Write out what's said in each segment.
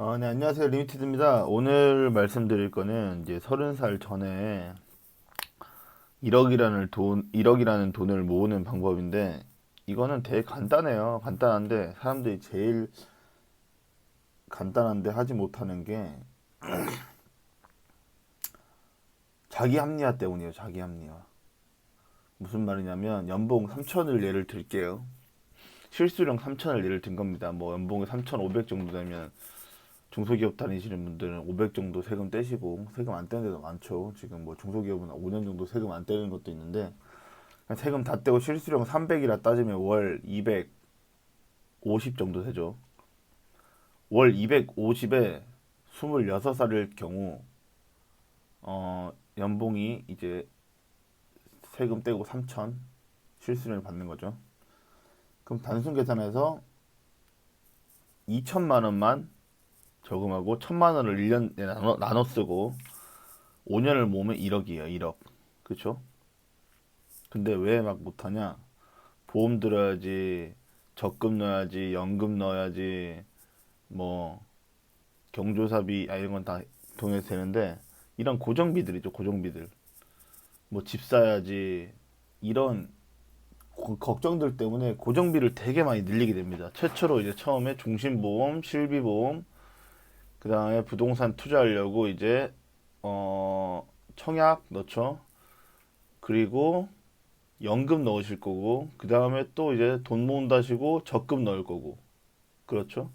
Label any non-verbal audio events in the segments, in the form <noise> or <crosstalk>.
어, 네, 안녕하세요. 리미티드입니다. 오늘 말씀드릴 거는 이제 서른 살 전에 1억이라는 돈, 1억이라는 돈을 모으는 방법인데, 이거는 되게 간단해요. 간단한데, 사람들이 제일 간단한데 하지 못하는 게, <clears throat> 자기 합리화 때문이에요. 자기 합리화. 무슨 말이냐면, 연봉 3천을 예를 들게요. 실수령 3천을 예를 든 겁니다. 뭐, 연봉이 3,500 정도 되면, 중소기업 다니시는 분들은 500 정도 세금 떼시고 세금 안 떼는 데도 많죠. 지금 뭐 중소기업은 5년 정도 세금 안 떼는 것도 있는데 세금 다 떼고 실수령 300이라 따지면 월 250 정도 되죠. 월 250에 26살일 경우 어 연봉이 이제 세금 떼고 3천 실수령을 받는 거죠. 그럼 단순 계산해서 2천만 원만 저금하고 천만 원을 1년에 나눠, 나눠 쓰고 5년을 모으면 1억이에요. 1억. 그쵸? 근데 왜 막 못하냐? 보험 들어야지, 적금 넣어야지, 연금 넣어야지, 뭐 경조사비 아 이런 건다 돈에서 되는데 이런 고정비들이죠. 고정비들. 뭐 집 사야지 이런 고- 걱정들 때문에 고정비를 되게 많이 늘리게 됩니다. 최초로 이제 처음에 종신보험, 실비보험, 그 다음에 부동산 투자하려고 이제 어 청약 넣죠. 그리고 연금 넣으실 거고 그 다음에 또 이제 돈 모은다시고 적금 넣을 거고 그렇죠.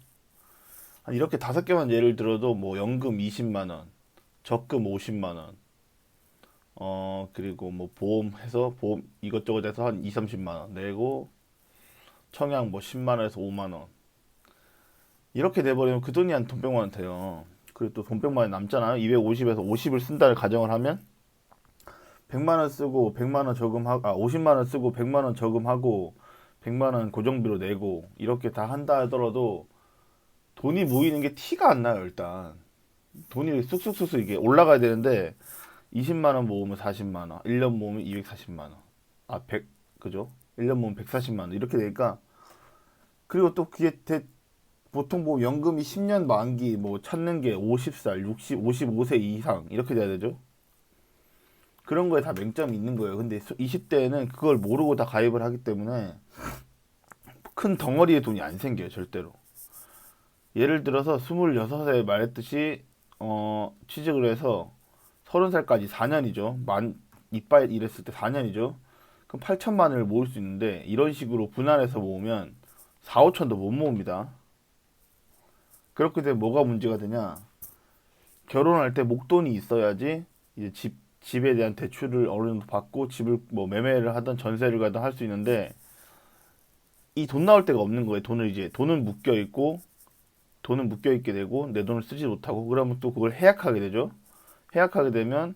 한 이렇게 다섯 개만 예를 들어도 뭐 연금 20만 원, 적금 50만 원, 어 그리고 뭐 보험 해서 보험 이것저것 해서 한 2, 30만 원 내고 청약 뭐 10만 원에서 5만 원 이렇게 돼버리면 그 돈이 한돈 100만 원 돼요. 그리고 또돈 100만 원 남잖아요. 250에서 50을 쓴다를 가정을 하면 100만 원 쓰고 100만 원 저금하고 아 50만 원 쓰고 100만 원 저금하고 100만 원 고정비로 내고 이렇게 다 한다 하더라도 돈이 모이는 게 티가 안 나요, 일단. 돈이 쑥쑥쑥쑥 이게 올라가야 되는데 20만 원 모으면 40만 원, 1년 모으면 240만 원. 아, 100 그죠? 1년 모으면 140만 원. 이렇게 되니까 그리고 또 그게 대- 보통 뭐 연금이 10년 만기 뭐 찾는 게 50살, 60, 55세 이상 이렇게 돼야 되죠. 그런 거에 다 맹점이 있는 거예요. 근데 20대에는 그걸 모르고 다 가입을 하기 때문에 큰 덩어리의 돈이 안 생겨요, 절대로. 예를 들어서 26세 말했듯이 어, 취직을 해서 30살까지 4년이죠. 만 이빨 일했을 때 4년이죠. 그럼 8천만 원을 모을 수 있는데 이런 식으로 분할해서 모으면 4, 5천도 못 모읍니다. 그렇게 되면 뭐가 문제가 되냐? 결혼할 때 목돈이 있어야지 이제 집 집에 대한 대출을 어느 정도 받고 집을 뭐 매매를 하든 전세를 가든 할 수 있는데 이 돈 나올 데가 없는 거예요. 돈을 이제 돈은 묶여 있고 돈은 묶여 있게 되고 내 돈을 쓰지 못하고 그러면 또 그걸 해약하게 되죠. 해약하게 되면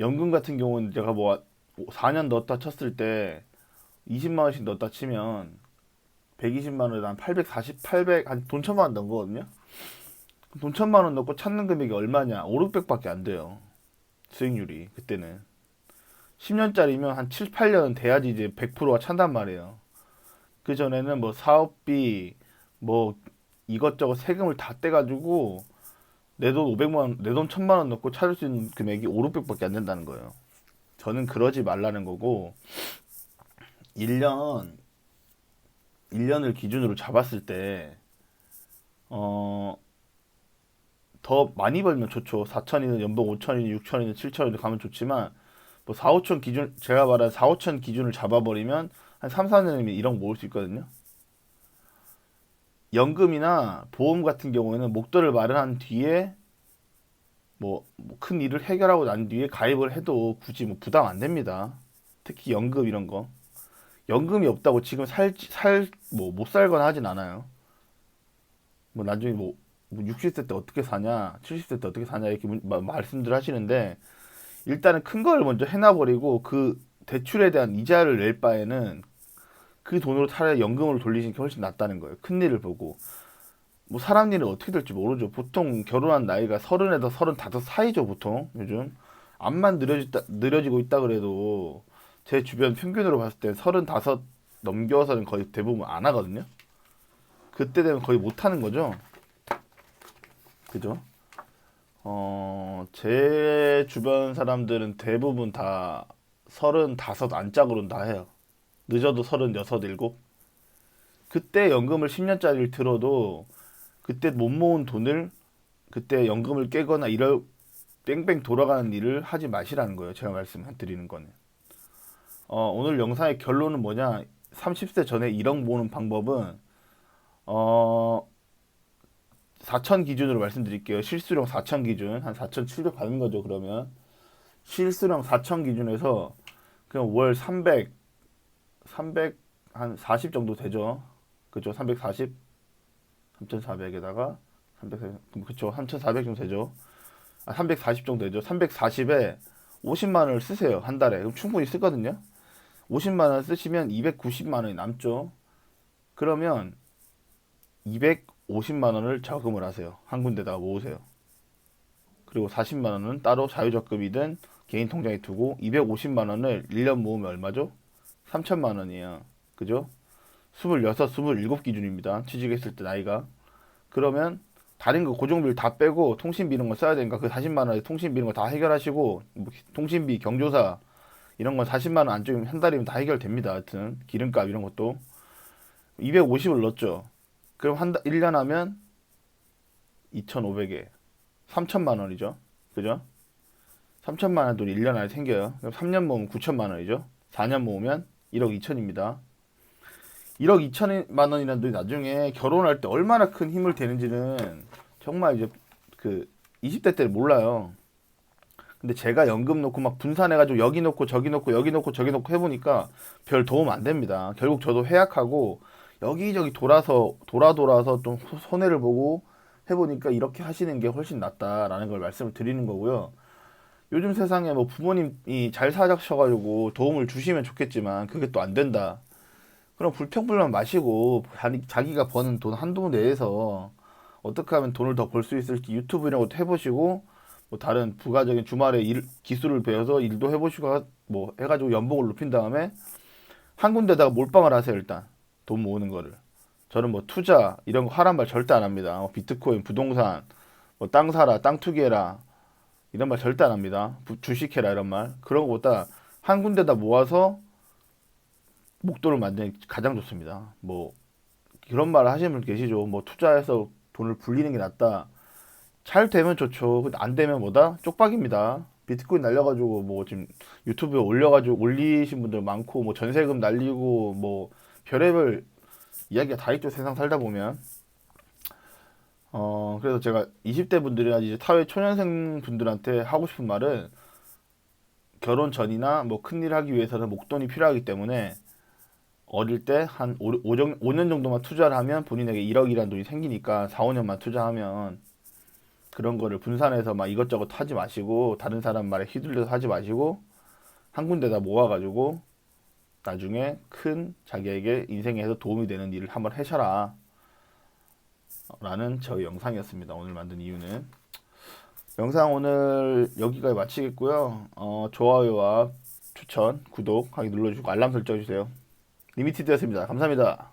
연금 같은 경우는 제가 뭐 4년 넣었다 쳤을 때 20만 원씩 넣었다 치면 120만 원에 한 840, 800, 한 돈 천만 원 넣은 거거든요. 돈 천만 원 넣고 찾는 금액이 얼마냐? 5, 600밖에 안 돼요. 수익률이 그때는 10년짜리면 한 7, 8년 돼야지 이제 100%가 찬단 말이에요. 그 전에는 뭐 사업비 뭐 이것저것 세금을 다 떼가지고 내 돈 500만 원, 내 돈 1000만 원 넣고 찾을 수 있는 금액이 5, 600밖에 안 된다는 거예요. 저는 그러지 말라는 거고 1년 1년을 기준으로 잡았을 때 어, 더 많이 벌면 좋죠. 4천이든 연봉 5천이든 6천이든 7천이든 가면 좋지만 뭐 4, 5천 기준 제가 말한 4, 5천 기준을 잡아버리면 한 3, 4년이면 1억 모을 수 있거든요. 연금이나 보험 같은 경우에는 목돈을 마련한 뒤에 뭐 큰 일을 해결하고 난 뒤에 가입을 해도 굳이 뭐 부담 안 됩니다. 특히 연금 이런 거. 연금이 없다고 지금 살, 살, 뭐, 못 살거나 하진 않아요. 뭐, 나중에 뭐, 뭐 60세 때 어떻게 사냐, 70세 때 어떻게 사냐, 이렇게 말씀들 하시는데, 일단은 큰 걸 먼저 해놔버리고, 그 대출에 대한 이자를 낼 바에는 그 돈으로 차라리 연금으로 돌리시는 게 훨씬 낫다는 거예요. 큰 일을 보고. 뭐, 사람 일은 어떻게 될지 모르죠. 보통 결혼한 나이가 서른에서 서른다섯 사이죠, 보통, 요즘. 암만 느려지다, 느려지고 있다 그래도, 제 주변 평균으로 봤을 때 서른다섯 넘겨서는 거의 대부분 안 하거든요. 그때 되면 거의 못 하는 거죠. 그죠? 어, 제 주변 사람들은 대부분 다 서른다섯 안짝으로는 다 해요. 늦어도 서른여섯, 일곱. 그때 연금을 10년짜리를 들어도 그때 못 모은 돈을 그때 연금을 깨거나 이럴 뺑뺑 돌아가는 일을 하지 마시라는 거예요. 제가 말씀드리는 거는. 어, 오늘 영상의 결론은 뭐냐? 30세 전에 1억 모으는 방법은 어, 4천 기준으로 말씀드릴게요. 실수령 4천 기준 한 4,700 받는 거죠. 그러면 실수령 4천 기준에서 그냥 월 300, 300 한 40 정도 되죠. 그죠? 340, 3,400에다가 340, 그쵸? 3,400 정도 되죠. 아, 340 정도 되죠. 340에 50만 원을 쓰세요. 한 달에. 그럼 충분히 쓰거든요. 50만 원 쓰시면 290만 원이 남죠. 그러면 250만 원을 저금을 하세요. 한 군데다가 모으세요. 그리고 40만 원은 따로 자유적금이든 개인 통장에 두고 250만 원을 1년 모으면 얼마죠? 3천만 원이에요. 그죠? 26, 27 기준입니다. 취직했을 때 나이가. 그러면 다른 거 고정비를 다 빼고 통신비 이런 거 써야 되니까 그 40만 원에 통신비 이런 거 다 해결하시고 뭐 통신비, 경조사 이런 건 40만 원 안쪽이면 한 달이면 다 해결됩니다. 하여튼 기름값 이런 것도 250을 넣었죠. 그럼 한 달, 1년 하면 2,500에 3천만 원이죠. 그죠? 3천만 원 돈이 1년 안에 생겨요. 그럼 3년 모으면 9천만 원이죠. 4년 모으면 1억 2천입니다. 1억 2천만 원이라는 돈이 나중에 결혼할 때 얼마나 큰 힘을 되는지는 정말 이제 그 20대 때를 몰라요. 근데 제가 연금 놓고 막 분산해가지고 여기 놓고 저기 놓고 여기 놓고 저기 놓고 해보니까 별 도움 안 됩니다. 결국 저도 해약하고 여기저기 돌아서 돌아 돌아서 좀 소- 손해를 보고 해보니까 이렇게 하시는 게 훨씬 낫다라는 걸 말씀을 드리는 거고요. 요즘 세상에 뭐 부모님이 잘 사셔가지고 도움을 주시면 좋겠지만 그게 또 안 된다. 그럼 불평불만 마시고 자기- 자기가 버는 돈 한도 내에서 어떻게 하면 돈을 더 벌 수 있을지 유튜브 이런 것도 해보시고 뭐 다른 부가적인 주말에 일, 기술을 배워서 일도 해보시고 하- 뭐 해가지고 연봉을 높인 다음에 한 군데다가 몰빵을 하세요 일단 돈 모으는 거를. 저는 뭐 투자 이런 거 하란 말 절대 안 합니다. 뭐 비트코인 부동산 뭐 땅 사라 땅 투기해라 이런 말 절대 안 합니다. 부- 주식해라 이런 말. 그런 거보다 한 군데다 모아서 목돈을 만드는 게 가장 좋습니다. 뭐 그런 말 하시는 분 계시죠. 뭐 투자해서 돈을 불리는 게 낫다. 잘 되면 좋죠. 안 되면 뭐다? 쪽박입니다. 비트코인 날려가지고 뭐 지금 유튜브에 올려가지고 올리신 분들 많고 뭐 전세금 날리고 뭐 별의별 이야기가 다 있죠. 세상 살다 보면. 어 그래서 제가 20대 분들이나 이제 사회 초년생 분들한테 하고 싶은 말은 결혼 전이나 뭐 큰일 하기 위해서는 목돈이 필요하기 때문에 어릴 때 한 5, 5년 정도만 투자를 하면 본인에게 1억이라는 돈이 생기니까 4, 5년만 투자하면 그런 거를 분산해서 막 이것저것 하지 마시고 다른 사람 말에 휘둘려서 하지 마시고 한 군데다 모아가지고 나중에 큰 자기에게 인생에서 도움이 되는 일을 한번 하셔라. 라는 저희 영상이었습니다. 오늘 만든 이유는. 영상 오늘 여기까지 마치겠고요. 어, 좋아요와 추천 구독 하기 눌러주시고 알람 설정 해주세요. 리미티드였습니다. 감사합니다